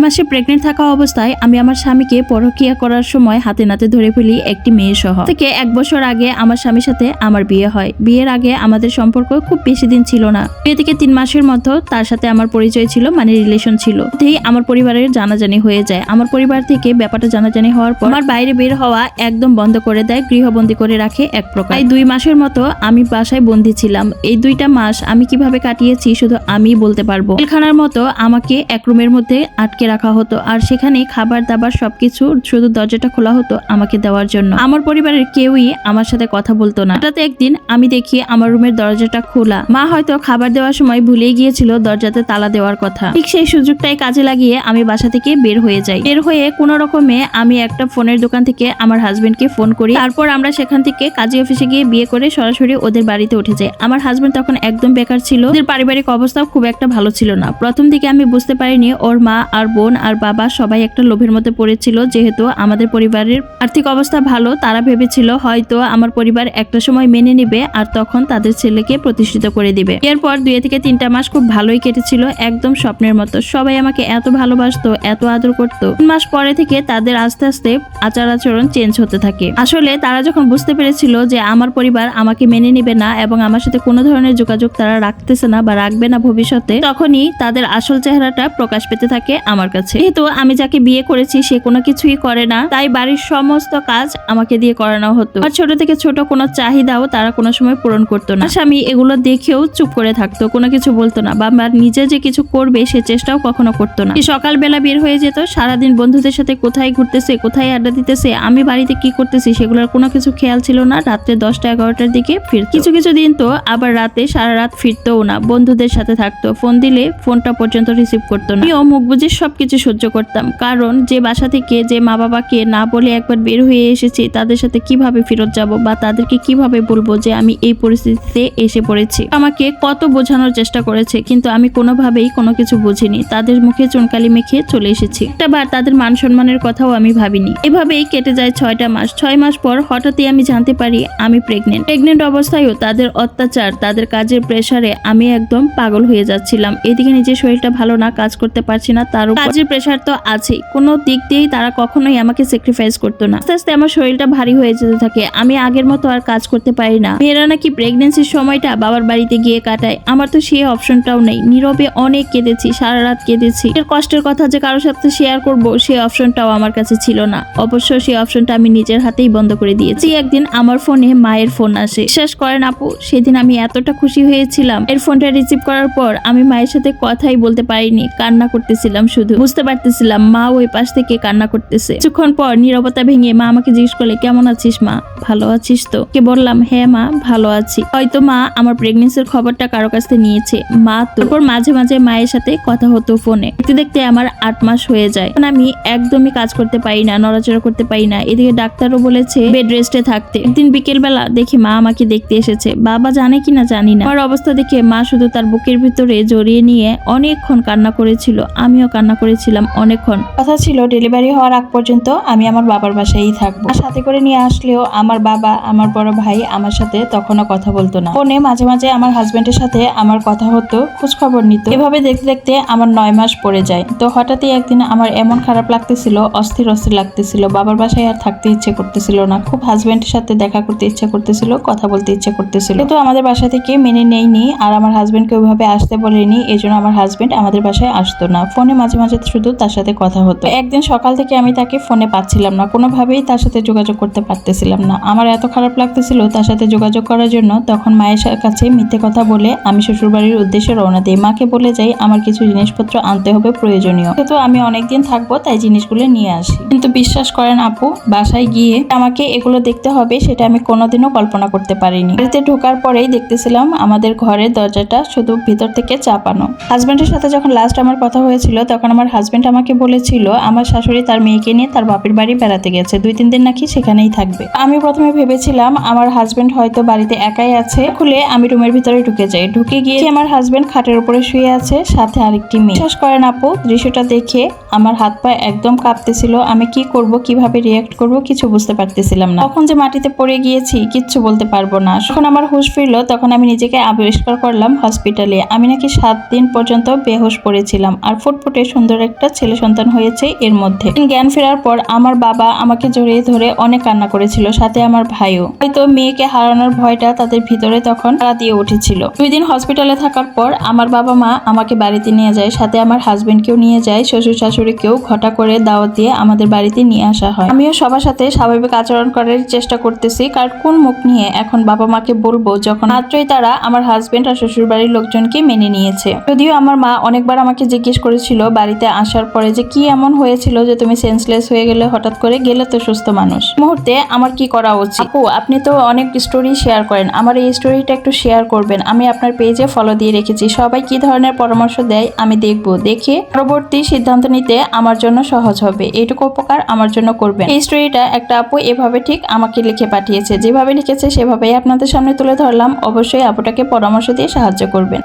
মাসে প্রেগনেন্ট থাকা অবস্থায় আমি আমার স্বামীকে পরকিয়া করার সময় হাতে নাতে ধরে ফেলি একটি মেয়ে সহ। থেকে এক বছর আগে আমার স্বামীর সাথে আমার বিয়ে হয়। বিয়ের আগে আমাদের সম্পর্ক খুব বেশি দিন ছিল না। বিয়ে থেকে তিন মাসের মধ্যে তার সাথে আমার পরিচয় ছিল মানে রিলেশন ছিল। তেই আমার পরিবারের জানাজানি হয়ে যায়। আমার পরিবার থেকে ব্যাপারটা জানাজানি হওয়ার পর আমার বাইরে বের হওয়া একদম বন্ধ করে দেয়, গৃহবন্দী করে রাখে এক প্রকার। এই দুই মাসের মতো আমি বাসায় বন্দি ছিলাম। এই দুইটা মাস আমি কীভাবে কাটিয়েছি শুধু আমি বলতে পারব। জেলখানার মতো আমাকে এক রুমের মধ্যে আটকে রাখা হতো আর সেখানে খাবার দাবার সবকিছু শুধু দরজাটা খোলা হতো আমাকে দেওয়ার জন্য। আমার পরিবারের কেউই আমার সাথে কথা বলতো না। হঠাৎ একদিন আমি দেখি আমার রুমের দরজাটা খোলা। মা হয়তো খাবার দেওয়ার সময় ভুলেই গিয়েছিল দরজাতে তালা দেওয়ার কথা। ঠিক সেই সুযোগটাই কাজে লাগিয়ে আমি বাসা থেকে বের হয়ে যাই। বের হয়ে কোনো রকমে আমি একটা ফোনের দোকান থেকে আমার হাজবেন্ডকে ফোন করি। তারপর আমরা সেখান থেকে কাজী অফিসে গিয়ে বিয়ে করে সরাসরি ওদের বাড়িতে উঠে যাই। আমার হাজবেন্ড তখন একদম বেকার ছিল। ওদের পারিবারিক অবস্থাও খুব একটা ভালো ছিল না। প্রথম দিকে আমি বুঝতে পারিনি ওর মা আর বোন আর বাবা সবাই একটা লোভের মধ্যে পড়েছিল, যেহেতু আমাদের পরিবারের আর্থিক অবস্থা ভালো, তারা ভেবেছিল হয়তো আমার পরিবার একটা সময় মেনে নেবে আর তখন তাদের ছেলেকে প্রতিষ্ঠিত করে দিবে। এরপর দুই থেকে তিনটা মাস খুব ভালোই কেটেছিল, একদম স্বপ্নের মতো। সবাই আমাকে এত ভালোবাসতো, এত আদর করতো। তিন মাস পরে থেকে তাদের আস্তে আস্তে আচার আচরণ চেঞ্জ হতে থাকে। আসলে তারা যখন বুঝতে পেরেছিল যে আমার পরিবার আমাকে মেনে নেবে না এবং আমার সাথে কোনো ধরনের যোগাযোগ তারা রাখতেছে না বা রাখবে না ভবিষ্যতে, তখনই তাদের আসল চেহারাটা প্রকাশ পেতে থাকে আমার কাছে। যেহেতু আমি যাকে বিয়ে করেছি, সে কোনো কিছুই করে না। তাই বাড়ির সমস্ত কাজ আমাকে দিয়ে করানো হতো। আর ছোট থেকে ছোট কোনো চাহিদাও তারা কোনো সময় পূরণ করতো না। স্বামী এগুলো দেখেও চুপ করে থাকতো, কোনো কিছু বলতো না। বা নিজে যে কিছু করবে, সে চেষ্টাও কখনো করতো না। সকালবেলা বের হয়ে যেত, সারাদিন বন্ধুদের সাথে কোথায় ঘুরতেছে, কোথায় আড্ডা দিতেছে, আমি বাড়িতে কি করতেছি, সেগুলোর কোনো কিছু খেয়াল ছিল না। রাত্রে দশটা এগারোটার দিকে ফির কিছু কিছু দিন তো আবার রাতে সারা রাত ফিরতও না, বন্ধুদের সাথে থাকতো। ফোন দিলে ফোনটা পর্যন্ত রিসিভ করতো না। মুখ বুঝে সবকিছু সহ্য করতাম। কারণ যে বাসা থেকে যে মা বাবাকে না বলে একবার বের হয়ে এসেছি, তাদের সাথে কীভাবে ফেরত যাব বা তাদেরকে কীভাবে বলব যে আমি এই পরিস্থিতিতে এসে পড়েছি? আমাকে কত বোঝানোর চেষ্টা করেছে, কিন্তু আমি কোনোভাবেই কোনো কিছু বুঝিনি। তাদের মুখে চুনকালি মেখে চলে এসেছি। একটা বার তাদের মান সম্মানের কথাও আমি ভাবিনি। এভাবেই কেটে যায় ছয়টা মাস। ছয় মাস পর হঠাৎই আমি জানতে পারি আমি প্রেগনেন্ট প্রেগনেন্ট অবস্থায়ও তাদের অত্যাচার, তাদের কাজের প্রেসারে আমি একদম পাগল হয়ে যাচ্ছিলাম। এদিকে নিজের শরীরটা ভালো না, কাজ করতে পারছি না, তার উপর কাজের প্রেসার তো আছেই। কোনো দিক দিয়েই তারা কখনোই আমাকে স্যাক্রিফাইস করতো না। আস্তে আস্তে আমার শরীরটা ভারী হয়ে যেতে থাকে। আমি আগের মতো আর কাজ করতে পারি না। মেয়েরা নাকি প্রেগনেন্সির সময়টা বাবার বাড়িতে গিয়ে কাটায়। আমার তো সেই অপশনটাও নেই। নীরবে অনেক কেঁদেছি, সারা রাত কেঁদেছি। এর কষ্টের কথা যে কারোর সাথে শেয়ার করব, সেই অপশনটাও আমার কাছে ছিল না। অবশ্য সেই অপশনটা আমি নিজের হাতেই বন্ধ করে দিয়েছি। একদিন আমার ফোনে মায়ের ফোন আসে। বিশ্বাস করেন আপু, সেদিন আমি এতটা খুশি হয়েছিলাম। এর ফোনটা রিসিভ করার পর আমি মায়ের সাথে কথাই বলতে পারিনি, কান্না করতেছিলাম শুধু। বুঝতে পারতেছিলাম মা ওই পাশ থেকে কান্না করতেছে। কিছুক্ষণ পর নীরবতা ভেঙে মা আমাকে জিজ্ঞেস করলে, কেমন আছিস মা? ভালো আছিস তো? কে বললাম হ্যাঁ মা, ভালো আছি। হয়তো মা আমার প্রেগনেন্সির খবরটা কারও কাছ থেকে নিয়েছে। মা তো। তারপর মাঝে মাঝে মায়ের সাথে কথা হতো ফোনে। দেখতে দেখতে আমার আট মাস হয়ে যায়। আমি একদমই কাজ করতে পারি না, নড়াচড়া করতে পারি না। এদিকে ডাক্তারও বলেছে বেড রেস্টে থাকতে। একদিন বিকেল বেলা দেখি মা আমাকে দেখতে এসেছে। বাবা জানে কিনা জানি না। আমার অবস্থা দেখে মা শুধু তার বুকের ভিতরে জড়িয়ে নিয়ে অনেকক্ষণ কান্না করেছিল। আমিও কান্না করেছিলাম অনেকক্ষণ। কথা ছিল ডেলিভারি হওয়ার আগ পর্যন্ত আমি আমার বাবার বাসায়ই থাকব। আর সাথে করে নিয়ে আসলেও আমার বাবা, আমার বড় ভাই আমার সাথে তখনও কথা বলতো না। ফোনে মাঝে মাঝে আমার হাজব্যান্ডের সাথে আমার কথা হতো, খোঁজখবর নিত। এভাবে দেখতে দেখতে আমার নয় মাস পড়ে যায়। তো হঠাৎই একদিন আমার এমন খারাপ লাগতেছিল, অস্থির অস্থির লাগতেছিল। বাবার বাসায় আর থাকতে ইচ্ছে করতেছিল না। খুব হাজব্যান্ডের সাথে দেখা করতে ইচ্ছে করতেছিল, কথা বলতে ইচ্ছে করতেছিল। কিন্তু আমাদের বাসা থেকে মেনে নেয়নি, আর আমার হাজব্যান্ডকে ওইভাবে আসতে বলেনি। এই জন্য আমার হাজব্যান্ড আমাদের বাসায় আসতো না। ফোনে মাঝে মাঝে শুধু তার সাথে কথা হতো। একদিন সকাল থেকে আমি তাকে ফোনে পাচ্ছিলাম না, কোনোভাবেই তার সাথে যোগাযোগ করতে পারতেছিলাম না। আমার এত খারাপ লাগতেছিল তার সাথে যোগাযোগ করার জন্য, তখন মায়ের কাছে মিথ্যে কথা বলে আমি শ্বশুরবাড়ির উদ্দেশ্যে রওনা দিই। মাকে বলে যাই, আমার কিছু জিনিসপত্র আনতে হবে প্রয়োজনীয়। কিন্তু আমি অনেকদিন থাকব, তাই জিনিসগুলো নিয়ে আসি। কিন্তু বিশ্বাস করেন আপু, বাসায় গিয়ে আমাকে এগুলো দেখতে হবে, সেটা আমি কোনোদিনও কল্পনা করতে পারিনি। বাড়িতে ঢোকার পরেই দেখতেছিলাম আমাদের ঘরের দরজাটা শুধু ভিতর থেকে চাপানো। হাজবেন্ডের সাথে যখন লাস্ট আমার কথা হয়েছিল, তখন আমার হাজবেন্ড আমাকে বলেছিল, আমার শাশুড়ি তার মেয়েকে নিয়ে তার বাপের বাড়ি বেড়াতে গেছে। দুই, তিন দিন নাকি সেখানেই থাকবে। আমি প্রথমে ভেবেছিলাম, আমার হাজবেন্ড হয়তো বাড়িতে একাই আছে। খুলে আমি রুমের ভিতরে ঢুকে যাই। ঢুকে গিয়ে আমার হাজবেন্ড খাটের উপরে শুয়ে আছে, সাথে আরেকটি মেয়ে। বিশ্বাস করেন আপু, দৃশ্যটা দেখে আমার হাত পা একদম কাঁপতেছিল। আমি কি করব, কীভাবে রিয়াক্ট করব কিছু বুঝতে পারতেছিলাম না। তখন যে মাটিতে পড়ে গিয়েছি, কিচ্ছু বলতে পারব না। যখন আমার হুঁশ ফিরলো, তখন আমি নিজেকে আবিষ্কার করলাম হসপিটালে আমি নাকি সাত দিন পর্যন্ত বেহুশ পড়েছিলাম। আর ফুটফুটে সুন্দর একটা ছেলে সন্তান হয়েছে এর মধ্যে। জ্ঞান ফেরার পর আমার বাবা আমাকে জড়িয়ে ধরে অনেক কান্না করেছিল, সাথে আমার ভাইও। হয়তো মেয়েকে হারানোর ভয়টা তাদের ভিতরে তখন তারা দিয়ে উঠেছিল। দুই দিন হসপিটালে থাকার পর আমার বাবা মা আমাকে বাড়িতে নিয়ে যায়, সাথে আমার হাজবেন্ডকেও নিয়ে যায়, শ্বশুর শাশুড়িকেও ঘটা করে দাওয়াত দিয়ে আমাদের বাড়িতে নিয়ে আসা হয়। আমিও সবার সাথে স্বাভাবিক আচরণ করার চেষ্টা করতেছি কারণ কোন মুখ নিয়ে এখন বাবা মাকে বলব যখন মাত্রই তারা আমার হাজবেন্ড আর শ্বশুর বাড়ির লোকজনকে মেনে নিয়েছে। যদিও আমার মা অনেকবার আমাকে জিজ্ঞেস করেছিল বাড়িতে আসার পরে যে কি এমন হয়েছিল যে তুমি সেন্সলেস হয়ে গেলে, হঠাৎ করে গেলে তো সুস্থ মানুষ? মুহূর্তে আমার কি করা উচিত? আপু, আপনি তো অনেক স্টোরি শেয়ার করেন। আমার এই স্টোরিটা একটু শেয়ার করবেন। আমি আপনার পেজে ফলো দিয়ে রেখেছি। সবাই কি ধরনের পরামর্শ দেয় আমি দেখব। দেখে পরবর্তী সিদ্ধান্ত নিতে আমার জন্য সহজ হবে। এইটুকু উপকার আমার জন্য করবেন। এই স্টোরিটা একটা আপু এভাবে ঠিক আমাকে লিখে পাঠিয়েছে। যেভাবে লিখেছে সেভাবেই আপনাদের সামনে তুলে ধরলাম। অবশ্যই আপুটাকে পরামর্শ দিয়ে সাহায্য করবেন।